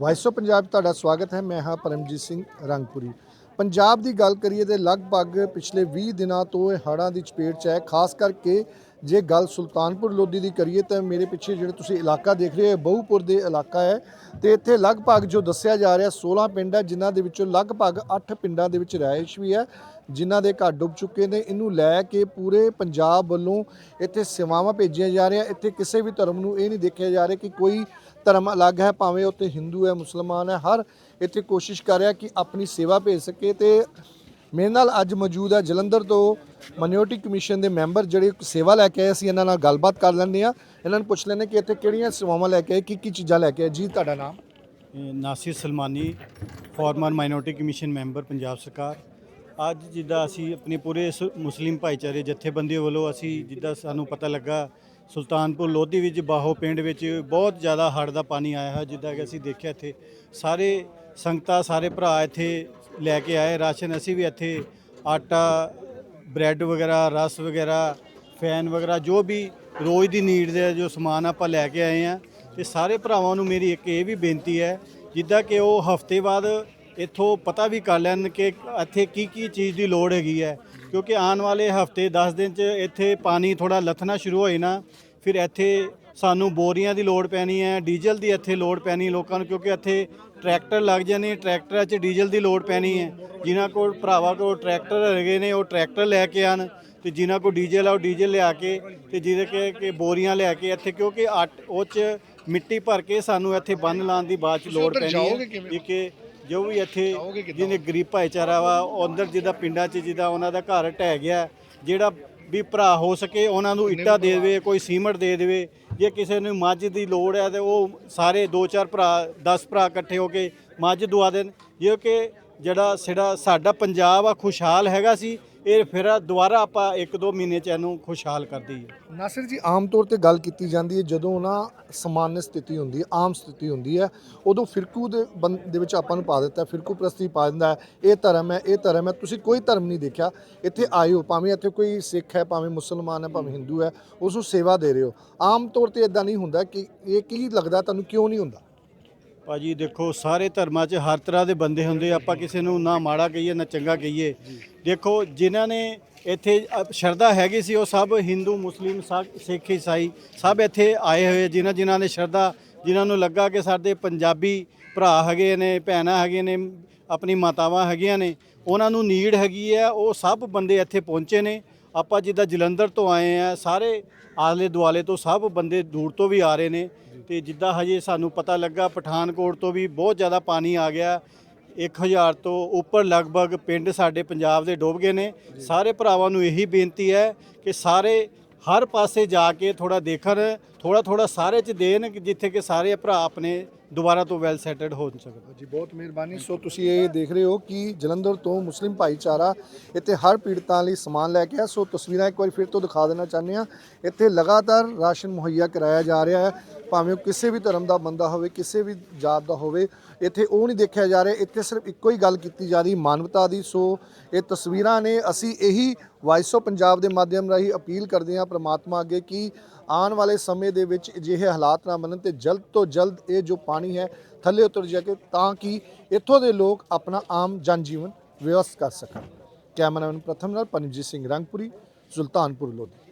Vice of Punjab ਤੁਹਾਡਾ ਸਵਾਗਤ ਹੈ। ਮੈਂ ਹਾਂ ਪਰਮਜੀਤ ਸਿੰਘ ਰੰਗਪੁਰੀ। ਪੰਜਾਬ ਦੀ ਗੱਲ ਕਰੀਏ ਤੇ ਲਗਭਗ ਪਿਛਲੇ 20 ਦਿਨਾਂ ਤੋਂ ਇਹ ਹੜ੍ਹਾਂ ਦੀ ਚਪੇਟ 'ਚ ਹੈ। ਖਾਸ ਕਰਕੇ ਜੇ ਗੱਲ ਸੁਲਤਾਨਪੁਰ ਲੋਧੀ ਦੀ ਕਰੀਏ ਤਾਂ ਮੇਰੇ ਪਿੱਛੇ ਜਿਹੜੇ ਤੁਸੀਂ ਇਲਾਕਾ ਦੇਖ ਰਹੇ ਹੋ ਬਹੁਪੁਰ ਦੇ ਇਲਾਕਾ ਹੈ। ਤੇ ਇੱਥੇ ਲਗਭਗ ਜੋ ਦੱਸਿਆ ਜਾ ਰਿਹਾ 16 ਪਿੰਡ ਹੈ ਜਿਨ੍ਹਾਂ ਦੇ ਵਿੱਚੋਂ ਲਗਭਗ 8 ਪਿੰਡਾਂ ਦੇ ਵਿੱਚ ਰਿਹਾਇਸ਼ ਵੀ ਹੈ, ਜਿਨ੍ਹਾਂ ਦੇ ਘਰ ਡੁੱਬ ਚੁੱਕੇ ਨੇ। ਇਹਨੂੰ ਲੈ ਕੇ ਪੂਰੇ ਪੰਜਾਬ ਵੱਲੋਂ ਇੱਥੇ ਸੇਵਾਵਾਂ ਭੇਜੀਆਂ ਜਾ ਰਹੀਆਂ। ਇੱਥੇ ਕਿਸੇ ਵੀ ਧਰਮ ਨੂੰ ਇਹ ਨਹੀਂ ਦੇਖਿਆ ਜਾ ਰਿਹਾ ਕਿ ਕੋਈ ਧਰਮ ਅਲੱਗ ਹੈ, ਭਾਵੇਂ ਉੱਥੇ ਹਿੰਦੂ ਹੈ, ਮੁਸਲਮਾਨ ਹੈ, ਹਰ ਇੱਥੇ ਕੋਸ਼ਿਸ਼ ਕਰ ਰਿਹਾ ਕਿ ਆਪਣੀ ਸੇਵਾ ਭੇਜ ਸਕੇ ਤੇ ਮੇਰੇ ਨਾਲ ਅੱਜ ਮੌਜੂਦ ਹੈ ਜਲੰਧਰ ਤੋਂ ਮਾਈਨੋਰਟੀ ਕਮਿਸ਼ਨ ਦੇ ਮੈਂਬਰ ਜਿਹੜੇ ਸੇਵਾ ਲੈ ਕੇ ਆਏ, ਅਸੀਂ ਇਹਨਾਂ ਨਾਲ ਗੱਲਬਾਤ ਕਰ ਲੈਂਦੇ ਆ ਇਹਨਾਂ ਨੂੰ ਪੁੱਛ ਲੈਂਦੇ ਕਿ ਇੱਥੇ ਕਿਹੜੀਆਂ ਸੇਵਾਵਾਂ ਲੈ ਕੇ ਆਏ ਕੀ ਕੀ ਚੀਜ਼ਾਂ ਲੈ ਕੇ ਆਏ। ਜੀ, ਤੁਹਾਡਾ ਨਾਮ? Nasir Salmani former minority commission member, Punjab ਸਰਕਾਰ। ਅੱਜ ਜਿੱਦਾਂ ਅਸੀਂ ਆਪਣੇ ਪੂਰੇ ਮੁਸਲਿਮ ਭਾਈਚਾਰੇ ਜਥੇਬੰਦੀਆਂ ਵੱਲੋਂ ਅਸੀਂ ਜਿੱਦਾਂ ਸਾਨੂੰ ਪਤਾ ਲੱਗਾ ਸੁਲਤਾਨਪੁਰ ਲੋਧੀ ਵਿੱਚ ਬਾਹੋ ਪਿੰਡ ਵਿੱਚ ਬਹੁਤ ਜ਼ਿਆਦਾ ਹੜ੍ਹ ਦਾ ਪਾਣੀ ਆਇਆ ਹੈ, ਜਿੱਦਾਂ ਕਿ ਅਸੀਂ ਦੇਖਿਆ ਇੱਥੇ। ਸਾਰੇ ਸੰਗਤਾਂ, ਸਾਰੇ ਭਰਾ ਇੱਥੇ ਲੈ ਕੇ ਆਏ। ਰਾਸ਼ਨ ਅਸੀਂ ਵੀ ਇੱਥੇ, ਆਟਾ, ਬ੍ਰੈਡ ਵਗੈਰਾ, ਰਸ ਵਗੈਰਾ, ਫੈਨ ਵਗੈਰਾ, ਜੋ ਵੀ ਰੋਜ਼ ਦੀ ਨੀਡ ਦੇ ਜੋ ਸਮਾਨ ਆਪਾਂ ਲੈ ਕੇ ਆਏ ਆ ਤੇ ਸਾਰੇ ਭਰਾਵਾਂ ਨੂੰ ਮੇਰੀ ਇੱਕ ਇਹ ਵੀ ਬੇਨਤੀ ਹੈ, ਜਿੱਦਾਂ ਕਿ ਉਹ ਹਫ਼ਤੇ ਬਾਅਦ ਇੱਥੋਂ ਪਤਾ ਵੀ ਕਰ ਲੈਣ ਕਿ ਇੱਥੇ ਕੀ ਕੀ ਚੀਜ਼ ਦੀ ਲੋੜ ਹੈਗੀ ਹੈ। ਕਿਉਂਕਿ ਆਉਣ ਵਾਲੇ ਹਫ਼ਤੇ 10 ਦਿਨ ਚ ਇੱਥੇ ਪਾਣੀ ਥੋੜਾ ਲੱਥਣਾ ਸ਼ੁਰੂ ਹੋਏ ਨਾ ਫਿਰ ਇੱਥੇ ਸਾਨੂੰ ਬੋਰੀਆਂ ਦੀ ਲੋੜ ਪੈਣੀ ਹੈ ਡੀਜ਼ਲ ਦੀ ਇੱਥੇ ਲੋੜ ਪੈਣੀ ਲੋਕਾਂ ਨੂੰ ਕਿਉਂਕਿ ਇੱਥੇ ਟਰੈਕਟਰ ਲੱਗ ਜਾਣੇ ਟਰੈਕਟਰਾਂ 'ਚ ਡੀਜ਼ਲ ਦੀ ਲੋੜ ਪੈਣੀ ਹੈ। ਜਿਨ੍ਹਾਂ ਕੋਲ ਭਰਾਵਾ ਕੋਲ ਟਰੈਕਟਰ ਹੈਗੇ ਨੇ ਉਹ ਟਰੈਕਟਰ ਲੈ ਕੇ ਆਣ ਤੇ ਜਿਨ੍ਹਾਂ ਕੋਲ ਡੀਜ਼ਲ ਆ ਉਹ ਡੀਜ਼ਲ ਲਿਆ ਕੇ ਤੇ ਜਿਹਦੇ ਕਿ ਕਿ ਬੋਰੀਆਂ ਲਿਆ ਕੇ ਇੱਥੇ ਕਿਉਂਕਿ ਉਹ 'ਚ ਮਿੱਟੀ ਭਰ ਕੇ ਸਾਨੂੰ ਇੱਥੇ ਬੰਨ ਲਾਉਣ ਦੀ ਬਾਅਦ 'ਚ ਲੋੜ ਉੱਧਰ ਪੈਣੀ ਹੈ ਕਿ ਜੋ ਵੀ ਇੱਥੇ ਜਿਹਨੇ ਗਰੀਬ ਭਾਈਚਾਰਾ ਵਾ ਉਹ ਅੰਦਰ ਜਿੱਦਾਂ ਪਿੰਡਾਂ 'ਚ ਜਿੱਦਾਂ ਉਹਨਾਂ ਦਾ ਘਰ ਢਹਿ ਗਿਆ ਜਿਹੜਾ ਵੀ ਭਰਾ ਹੋ ਸਕੇ ਉਹਨਾਂ ਨੂੰ ਇੱਟਾਂ ਦੇ ਦੇਵੇ ਕੋਈ ਸੀਮਟ ਦੇ ਦੇਵੇ। ਜੇ ਕਿਸੇ ਨੂੰ ਮੱਝ ਦੀ ਲੋੜ ਹੈ ਤੇ ਉਹ ਸਾਰੇ ਦੋ ਚਾਰ ਭਰਾ 10 ਭਰਾ ਇਕੱਠੇ ਹੋ ਕੇ ਮੱਝ ਦਵਾ ਦੇਣ। ਜੇ ਕਿ ਜਿਹੜਾ ਸਿੜਾ ਸਾਡਾ ਪੰਜਾਬ ਆ ਖੁਸ਼ਹਾਲ ਹੈਗਾ ਸੀ ਇਹ ਫਿਰ ਦੁਬਾਰਾ ਆਪਾਂ 1-2 ਮਹੀਨੇ ਚ ਇਹਨੂੰ ਖੁਸ਼ਹਾਲ ਕਰ ਦਈਏ। ਨਾਸਿਰ ਜੀ, ਆਮ ਤੌਰ ਤੇ ਗੱਲ ਕੀਤੀ ਜਾਂਦੀ ਹੈ, ਜਦੋਂ ਨਾ ਸਮਾਨ ਸਥਿਤੀ ਹੁੰਦੀ ਹੈ, ਆਮ ਸਥਿਤੀ ਹੁੰਦੀ ਹੈ, ਉਦੋਂ ਫਿਰਕੂ ਦੇ ਬੰ- ਦੇ ਵਿੱਚ ਆਪਾਂ ਨੂੰ ਪਾ ਦਿੱਤਾ, ਫਿਰਕੂ ਪ੍ਰਸਤੀ ਪਾ ਦਿੰਦਾ ਇਹ ਧਰਮ ਹੈ, ਇਹ ਧਰਮ ਹੈ। ਤੁਸੀਂ ਕੋਈ ਧਰਮ ਨਹੀਂ ਦੇਖਿਆ, ਇੱਥੇ ਆਏ ਹੋ ਭਾਵੇਂ ਇੱਥੇ ਕੋਈ ਸਿੱਖ ਹੈ, ਭਾਵੇਂ ਮੁਸਲਮਾਨ ਹੈ, ਭਾਵੇਂ ਹਿੰਦੂ ਹੈ, ਉਸ ਨੂੰ ਸੇਵਾ ਦੇ ਰਹੇ ਹੋ। ਆਮ ਤੌਰ ਤੇ ਇਦਾਂ ਨਹੀਂ ਹੁੰਦਾ ਕਿ ਇਹ ਕੀ ਲੱਗਦਾ, ਤੁਹਾਨੂੰ ਕਿਉਂ ਨਹੀਂ ਹੁੰਦਾ? ਭਾਜੀ ਦੇਖੋ, ਸਾਰੇ ਧਰਮਾਂ 'ਚ ਹਰ ਤਰ੍ਹਾਂ ਦੇ ਬੰਦੇ ਹੁੰਦੇ ਆਪਾਂ ਕਿਸੇ ਨੂੰ ਨਾ ਮਾੜਾ ਕਹੀਏ, ਨਾ ਚੰਗਾ ਕਹੀਏ। ਦੇਖੋ, ਜਿਨ੍ਹਾਂ ਨੇ ਇੱਥੇ ਸ਼ਰਧਾ ਹੈਗੀ ਸੀ, ਉਹ ਸਭ ਹਿੰਦੂ, ਮੁਸਲਿਮ ਸਿੱਖ, ਈਸਾਈ, ਸਭ ਇੱਥੇ ਆਏ ਹੋਏ ਜਿਨ੍ਹਾਂ ਜਿਨ੍ਹਾਂ ਨੇ ਸ਼ਰਧਾ, ਜਿਨ੍ਹਾਂ ਨੂੰ ਲੱਗਾ ਕਿ ਸਾਡੇ ਪੰਜਾਬੀ ਭਰਾ ਹੈਗੇ ਨੇ, ਭੈਣਾਂ ਹੈਗੇ ਨੇ, ਆਪਣੀ ਮਾਤਾਵਾਂ ਹੈਗੀਆਂ ਨੇ, ਉਹਨਾਂ ਨੂੰ ਨੀਡ ਹੈਗੀ ਹੈ ਉਹ ਸਭ ਬੰਦੇ ਇੱਥੇ ਪਹੁੰਚੇ ਨੇ। ਆਪਾਂ ਜਿੱਦਾਂ ਜਲੰਧਰ ਤੋਂ ਆਏ ਆ, ਸਾਰੇ ਆਲੇ ਦੁਆਲੇ ਤੋਂ ਸਭ ਬੰਦੇ ਦੂਰ ਤੋਂ ਵੀ ਆ ਰਹੇ ਨੇ। ਤੇ ਜਿੱਦਾਂ ਹਜੇ ਸਾਨੂੰ ਪਤਾ ਲੱਗਾ ਪਠਾਨਕੋਟ ਤੋਂ ਵੀ ਬਹੁਤ ਜ਼ਿਆਦਾ ਪਾਣੀ ਆ ਗਿਆ। 1000 ਤੋਂ ਉੱਪਰ ਲਗਭਗ ਪਿੰਡ ਸਾਡੇ ਪੰਜਾਬ ਦੇ ਡੁੱਬ ਗਏ ਨੇ। ਸਾਰੇ ਭਰਾਵਾਂ ਨੂੰ ਇਹੀ ਬੇਨਤੀ ਹੈ ਕਿ ਸਾਰੇ ਹਰ ਪਾਸੇ ਜਾ ਕੇ ਥੋੜਾ ਦੇਖਣ ਥੋੜਾ ਥੋੜਾ ਸਾਰੇ ਚ ਦੇਣ ਜਿੱਥੇ ਕਿ ਸਾਰੇ ਭਰਾ ਆਪਣੇ ਦੁਬਾਰਾ ਤੋਂ ਵੈਲ ਸੈਟਲਡ ਹੋ ਸਕਣ। ਜੀ, ਬਹੁਤ ਮਿਹਰਬਾਨੀ। ਸੋ ਤੁਸੀਂ ਇਹ ਦੇਖ ਰਹੇ ਹੋ ਕਿ ਜਲੰਧਰ ਤੋਂ ਮੁਸਲਿਮ ਭਾਈਚਾਰਾ ਇੱਥੇ ਹਰ ਪੀੜਤਾਂ ਲਈ ਸਮਾਨ ਲੈ ਕੇ ਆ ਸੋ ਤਸਵੀਰਾਂ ਇੱਕ ਵਾਰੀ ਫਿਰ ਤੋਂ ਦਿਖਾ ਦੇਣਾ ਚਾਹੁੰਦੇ ਆ ਇੱਥੇ ਲਗਾਤਾਰ ਰਾਸ਼ਨ ਮੁਹੱਈਆ ਕਰਾਇਆ ਜਾ ਰਿਹਾ ਹੈ। ਭਾਵੇਂ ਉਹ ਕਿਸੇ ਵੀ ਧਰਮ ਦਾ ਬੰਦਾ ਹੋਵੇ, ਕਿਸੇ ਵੀ ਜਾਤ ਦਾ ਹੋਵੇ, ਇੱਥੇ ਉਹ ਨਹੀਂ ਦੇਖਿਆ ਜਾ ਰਿਹਾ, ਇੱਥੇ ਸਿਰਫ ਇੱਕੋ ਹੀ ਗੱਲ ਕੀਤੀ ਜਾ ਰਹੀ ਮਾਨਵਤਾ ਦੀ। ਸੋ ਇਹ ਤਸਵੀਰਾਂ ਨੇ, ਅਸੀਂ ਇਹੀ ਵਾਇਸ ਆਫ ਪੰਜਾਬ ਦੇ ਮਾਧਿਅਮ ਰਾਹੀਂ ਅਪੀਲ ਕਰਦੇ ਹਾਂ ਪ੍ਰਮਾਤਮਾ ਅੱਗੇ ਕਿ ਆਉਣ ਵਾਲੇ ਸਮੇਂ ਦੇ ਵਿੱਚ ਅਜਿਹੇ ਹਾਲਾਤ ਨਾ ਬਣਨ ਤੇ ਜਲਦ ਤੋਂ ਜਲਦ ਇਹ ਜੋ ਪਾਣੀ ਹੈ ਥੱਲੇ ਉਤਰ ਕੇ, ਤਾਂ ਕਿ ਇੱਥੋਂ ਦੇ ਲੋਕ ਆਪਣਾ ਆਮ ਜਨਜੀਵਨ ਵਿਵਸਥ ਕਰ ਸਕਣ। ਕੈਮਰਾਮੈਨ ਪ੍ਰਥਮ ਨਾਲ ਪਨਜੀਤ ਸਿੰਘ ਰੰਗਪੁਰੀ, ਸੁਲਤਾਨਪੁਰ, ਲੋਧੀ।